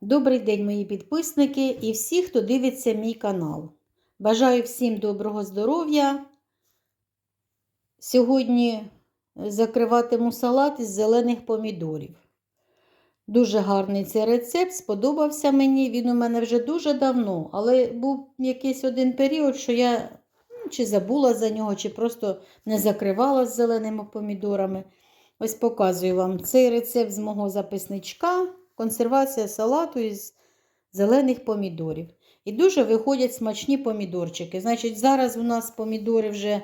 Добрий день, мої підписники і всі, хто дивиться мій канал. Бажаю всім доброго здоров'я. Сьогодні закриватиму салат із зелених помідорів. Дуже гарний цей рецепт, сподобався мені. Він у мене вже дуже давно, але був якийсь один період, що я ну, чи забула за нього, чи просто не закривала з зеленими помідорами. Ось показую вам цей рецепт з мого записничка. Консервація салату із зелених помідорів. І дуже виходять смачні помідорчики. Значить, зараз у нас помідори вже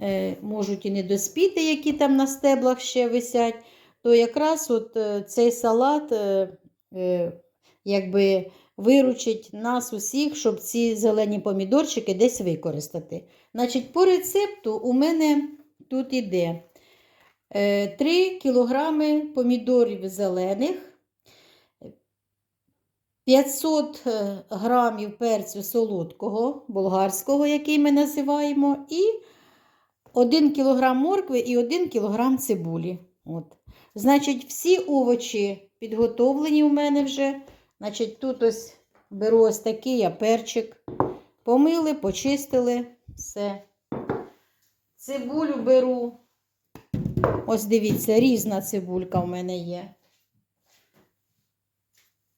е, можуть і не доспіти, які там на стеблах ще висять. То якраз от е, цей салат е, е, якби виручить нас усіх, щоб ці зелені помідорчики десь використати. Значить, по рецепту у мене тут іде 3 кілограми помідорів зелених. 500 е, грамів перцю солодкого, болгарського, який ми називаємо, і 1 кг моркви і 1 кг цибулі. От. Значить, всі овочі підготовлені у мене вже. Значить, Тут ось беру ось такий я перчик. Помили, почистили все. Цибулю беру. Ось дивіться, різна цибулька в мене є.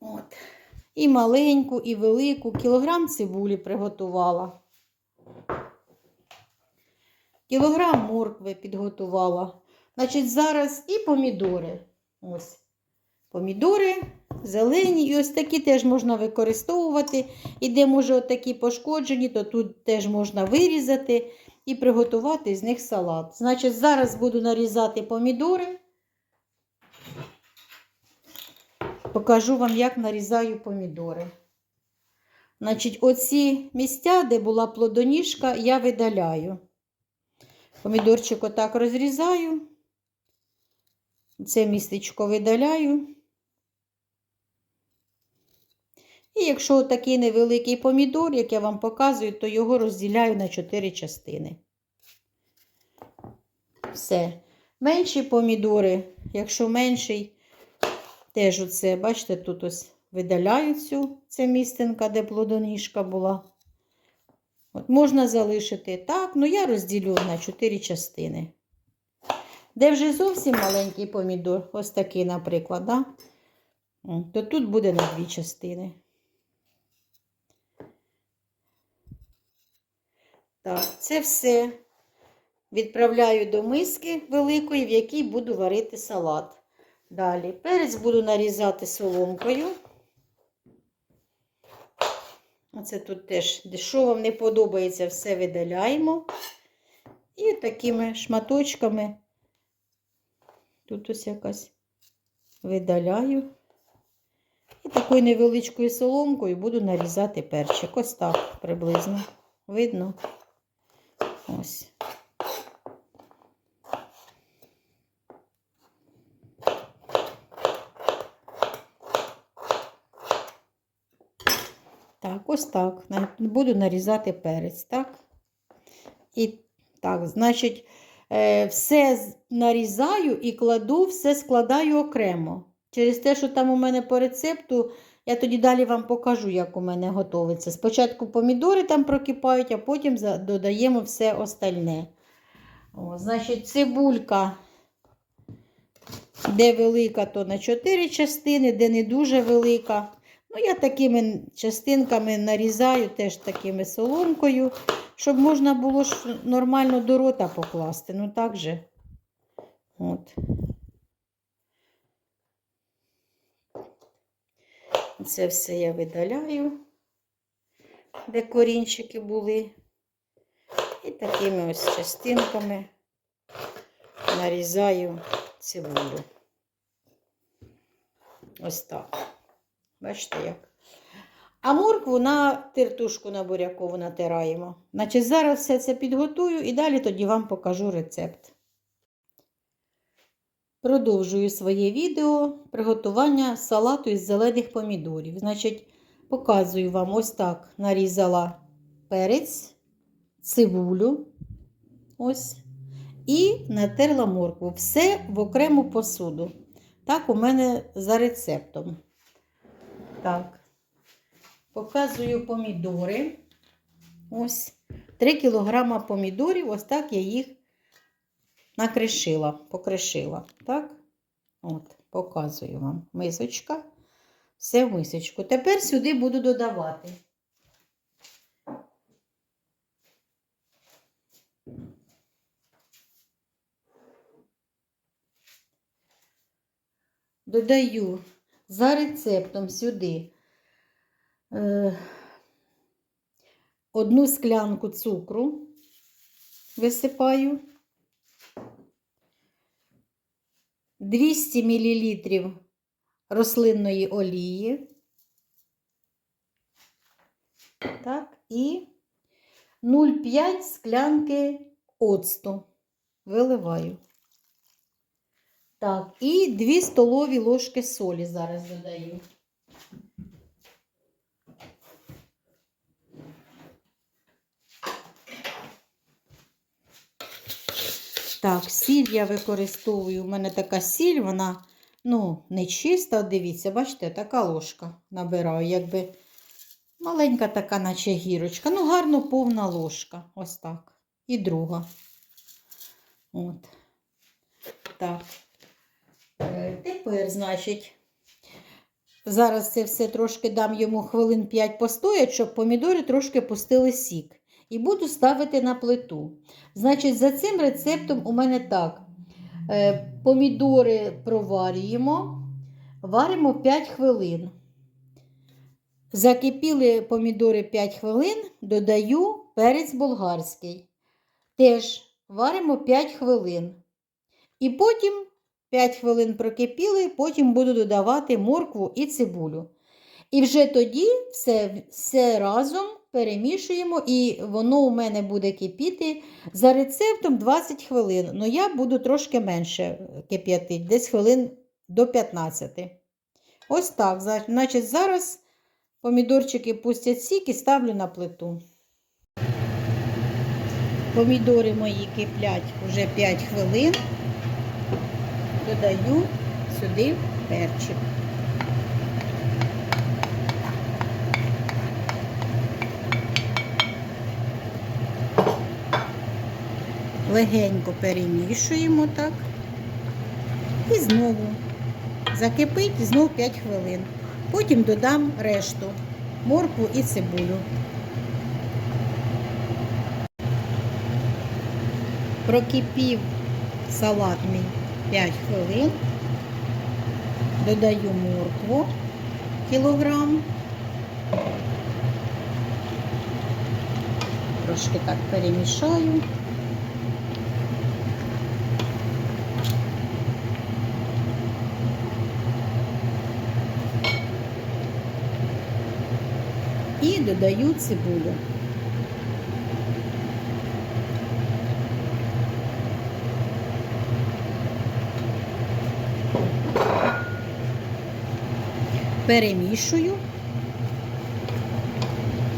От. І маленьку, і велику. Кілограм цибулі приготувала. Кілограм моркви підготувала. Значить, зараз і помідори. Ось. Помідори зелені. І ось такі теж можна використовувати. І де, може, отакі пошкоджені, то тут теж можна вирізати і приготувати з них салат. Значить, зараз буду нарізати помідори. Покажу вам, як нарізаю помідори. Значить, оці місця, де була плодоніжка, я видаляю. Помідорчик отак розрізаю. Це містечко видаляю. І якщо такий невеликий помідор, як я вам показую, то його розділяю на 4 частини. Все. Менші помідори, якщо менший, Теж оце, бачите, тут ось видаляю цю це містинка, де плодоніжка була. От Можна залишити так, ну я розділю на 4 частини. Де вже зовсім маленький помідор, ось такий, наприклад, да? то тут буде на дві частини. Так, це все відправляю до миски великої, в якій буду варити салат. Далі перець буду нарізати соломкою. Оце тут теж, що вам не подобається, все видаляємо. І такими шматочками, тут ось якась видаляю. І такою невеличкою соломкою буду нарізати перчик. Ось так приблизно. Видно? Ось. Так, ось так. Буду нарізати перець, так? І так, значить, е, все нарізаю і кладу, все складаю окремо. Через те, що там у мене по рецепту, я тоді далі вам покажу, як у мене готується. Спочатку помідори там прокипають, а потім додаємо все остальне. О, Значить, цибулька, де велика, то на 4 частини, де не дуже велика. Ну, я такими частинками нарізаю теж такими соломкою, щоб можна було ж нормально до рота покласти. Ну так же. От. Це все я видаляю, де корінчики були. І такими ось частинками нарізаю цибулю. Ось так. Бачите як. А моркву на тертушку на бурякову натираємо. Значить, зараз все це підготую і далі тоді вам покажу рецепт. Продовжую своє відео приготування салату із зелених помідорів. Значить, показую вам ось так нарізала перець, цибулю. Ось. І натерла моркву. Все в окрему посуду. Так, у мене за рецептом. Так. Показую помідори. Ось 3 кілограма помідорів. Ось так я їх накришила, покришила. Так? От, показую вам. Мисочка. Все в мисочку. Тепер сюди буду додавати. Додаю за рецептом сюди е, одну склянку цукру висипаю, 200 мл рослинної олії. Так, і 0,5 склянки оцту виливаю. Так, і 2 столові ложки солі зараз додаю. Так, сіль я використовую. У мене така сіль, вона ну, не чиста. Дивіться, бачите, така ложка набираю, якби маленька така, наче гірочка. Ну, гарно повна ложка. Ось так. І друга. От. Так. Тепер, значить, зараз це все трошки дам йому хвилин 5 постоять, щоб помідори трошки пустили сік. І буду ставити на плиту. Значить, за цим рецептом у мене так. Е, Помідори проварюємо, варимо 5 хвилин. Закипіли помідори 5 хвилин, додаю перець болгарський. Теж варимо 5 хвилин. І потім 5 хвилин прокипіли, потім буду додавати моркву і цибулю. І вже тоді все, все разом перемішуємо, і воно у мене буде кипіти за рецептом 20 хвилин. Ну я буду трошки менше кип'ятити, десь хвилин до 15. Ось так. Значить, зараз помідорчики пустять сік і ставлю на плиту. Помідори мої киплять вже 5 хвилин. Додаю сюди перчик. Легенько перемішуємо так. І знову закипить знову 5 хвилин. Потім додам решту моркву і цибулю. Прокипів салат мій 5 хвилин. Додаю моркву кілограм. Трошки так перемішаю. І додаю цибулю. Перемішую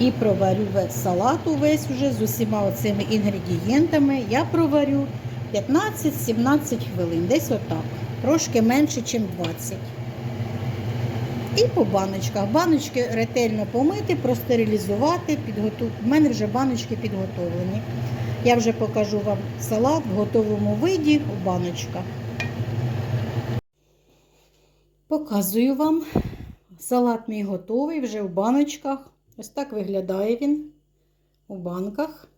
і проварю салат увесь уже з усіма цими інгредієнтами. Я проварю 15-17 хвилин, десь отак. Трошки менше, ніж 20. І по баночках. Баночки ретельно помити, простерилізувати, підготувати. У мене вже баночки підготовлені. Я вже покажу вам салат в готовому виді у баночках. Показую вам. Салат мій готовий вже в баночках. Ось так виглядає він у банках.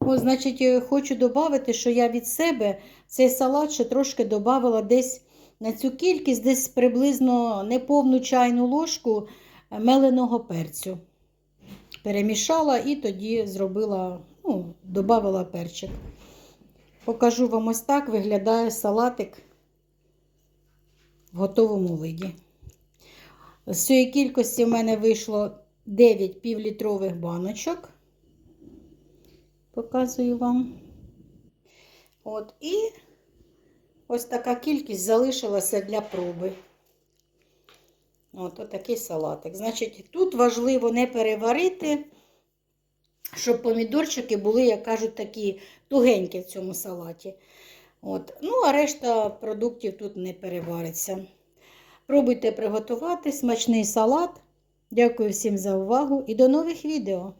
Ось, значить, е, хочу додати, що я від себе цей салат ще трошки додавала десь на цю кількість, десь приблизно неповну чайну ложку меленого перцю. Перемішала і тоді зробила, ну, додавала перчик. Покажу вам ось так виглядає салатик в готовому виді. З цієї кількості в мене вийшло 9 півлітрових баночок. Показую вам. От, і ось така кількість залишилася для проби. От, отакий салатик. Значить, тут важливо не переварити, щоб помідорчики були, як кажуть, такі тугенькі в цьому салаті. От. Ну, а решта продуктів тут не перевариться. Пробуйте приготувати смачний салат. Дякую всім за увагу і до нових відео!